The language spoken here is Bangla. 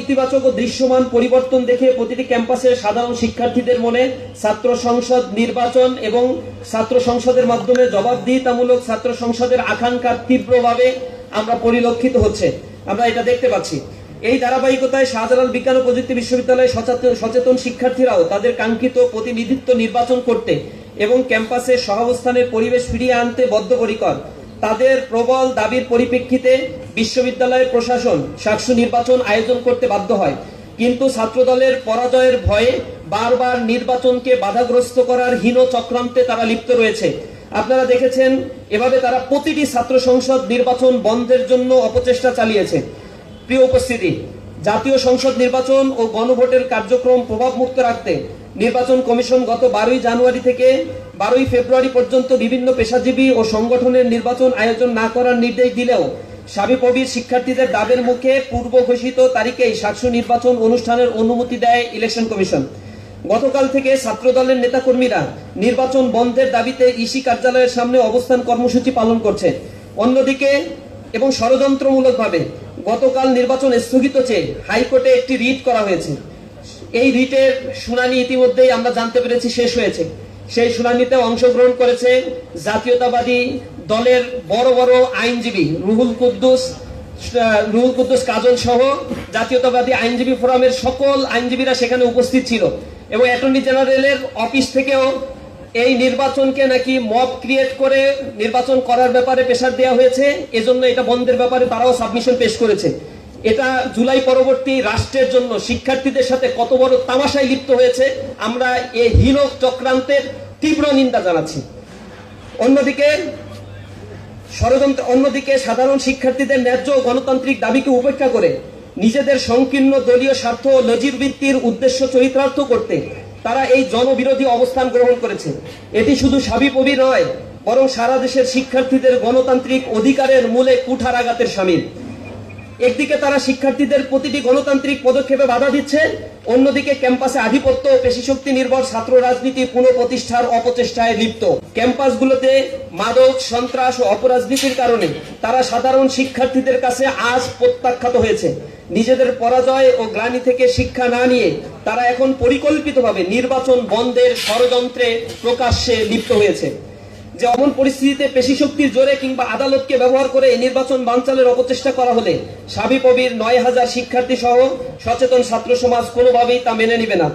ইতিবাচক ও দৃশ্যমান পরিবর্তন দেখে প্রতিটি ক্যাম্পাসের সাধারণ শিক্ষার্থীদের মনে ছাত্র সংসদ নির্বাচন এবং ছাত্র সংসদের মাধ্যমে জবাবদিহিতামূলক ছাত্র সংসদের আকাঙ্ক্ষা তীব্রভাবে আমরা পরিলক্ষিত হচ্ছে। আমরা এটা দেখতে পাচ্ছি। এই ধারাবাহিকতায় শাহজালাল বিজ্ঞান ও প্রযুক্তি বিশ্ববিদ্যালয়ে সচেতন সচেতন শিক্ষার্থীরাও তাদের কাঙ্ক্ষিত প্রতিনিধিত্ব নির্বাচন করতে এবং ক্যাম্পাসে সহাবস্থানের পরিবেশ ফিরিয়ে আনতে বদ্ধপরিকর। তাদের প্রবল দাবির পরিপ্রেক্ষিতে বিশ্ববিদ্যালয়ের প্রশাসন সাকসু নির্বাচন আয়োজন করতে বাধ্য হয়। কিন্তু ছাত্রদলের পরাজয়ের ভয়ে বারবার নির্বাচনকে বাধাগ্রস্ত করার হীন চক্রান্তে তারা লিপ্ত রয়েছে। আপনারা দেখেছেন, এভাবে তারা প্রতিটি ছাত্র সংসদ নির্বাচন বন্ধের জন্য অপচেষ্টা চালিয়েছে। প্রিয় উপস্থিতি, জাতীয় সংসদ নির্বাচন ও গণভোটের কার্যক্রম প্রভাবমুক্ত রাখতে নির্বাচন কমিশন গত বারোই জানুয়ারি থেকে বারোই ফেব্রুয়ারি পর্যন্ত বিভিন্ন পেশাজীবী ও সংগঠনের নির্বাচন আয়োজন না করার নির্দেশ দিলেও সাবিপ্রবির শিক্ষার্থীদের দাবের মুখে পূর্ব ঘোষিত তারিখেই সাকসু নির্বাচন অনুষ্ঠানের অনুমতি দেয় ইলেকশন কমিশন। গতকাল থেকে ছাত্রদলের নেতাকর্মীরা নির্বাচন বন্ধের দাবিতে ইসি কার্যালয়ের সামনে অবস্থান কর্মসূচি পালন করছে। অন্যদিকে এবং ষড়যন্ত্রমূলকভাবে গতকাল নির্বাচন স্থগিত চেয়ে হাইকোর্টে একটি রিট করা হয়েছে। এই রিটের শুনানি ইতিমধ্যেই আমরা জানতে পেরেছি শেষ হয়েছে। সেই শুনানিতে অংশগ্রহণ করেছে জাতীয়তাবাদী দলের বড় বড় আইনজীবী রুহুল কুদ্দুস রুহুল কুদ্দুস কাজল সহ জাতীয়তাবাদী আইনজীবী ফোরামের সকল আইনজীবীরা সেখানে উপস্থিত ছিল এবং অ্যাটর্নি জেনারেলের অফিস থেকেও এই নির্বাচনকে নাকি মব ক্রিয়েট করে নির্বাচন করার ব্যাপারে প্রেশার দেওয়া হয়েছে। এজন্য এটা বন্ধের ব্যাপারে তারাও সাবমিশন পেশ করেছে। এটা জুলাই পরবর্তী রাষ্ট্রের জন্য শিক্ষার্থীদের সাথে কত বড় তামাশায় লিপ্ত হয়েছে, আমরা এই হীন চক্রান্তের তীব্র নিন্দা জানাচ্ছি। অন্যদিকে, ষড়যন্ত্র, অন্যদিকে সাধারণ শিক্ষার্থীদের ন্যায্য গণতান্ত্রিক দাবিকে উপেক্ষা করে নিজেদের সংকীর্ণ দলীয় স্বার্থ ও নজির ভিত্তির উদ্দেশ্য চরিতার্থ করতে তারা এই জনবিরোধী অবস্থান গ্রহণ করেছে। এটি শুধু সাবিপবি নয়, বরং সারা দেশের শিক্ষার্থীদের গণতান্ত্রিক অধিকারের মূলে কুঠারাঘাতের সামিল। একদিকে তারা শিক্ষার্থীদের প্রতিটি গণতান্ত্রিক পদক্ষেপে বাধা দিচ্ছে, অন্যদিকে ক্যাম্পাসে আধিপত্য ও পেশিশক্তি নির্ভর ছাত্র রাজনীতি পুনঃপ্রতিষ্ঠার অপচেষ্টায় লিপ্ত। ক্যাম্পাসগুলোতে মাদক, সন্ত্রাস ও অপরাজনীতির কারণে তারা সাধারণ শিক্ষার্থীদের কাছে আজ প্রত্যাখ্যাত হয়েছে। নিজেদের পরাজয় ও গ্লানি থেকে শিক্ষা না নিয়ে তারা এখন পরিকল্পিতভাবে নির্বাচন বন্ধের ষড়যন্ত্রে প্রকাশ্যে লিপ্ত হয়েছে। যে অমন পরিস্থিতিতে পেশি শক্তির জোরে কিংবা আদালতকে ব্যবহার করে নির্বাচন বানচালের অপচেষ্টা করা হলে সাবিপবির নয় হাজার শিক্ষার্থী সহ সচেতন ছাত্র সমাজ কোনোভাবেই তা মেনে নিবে না।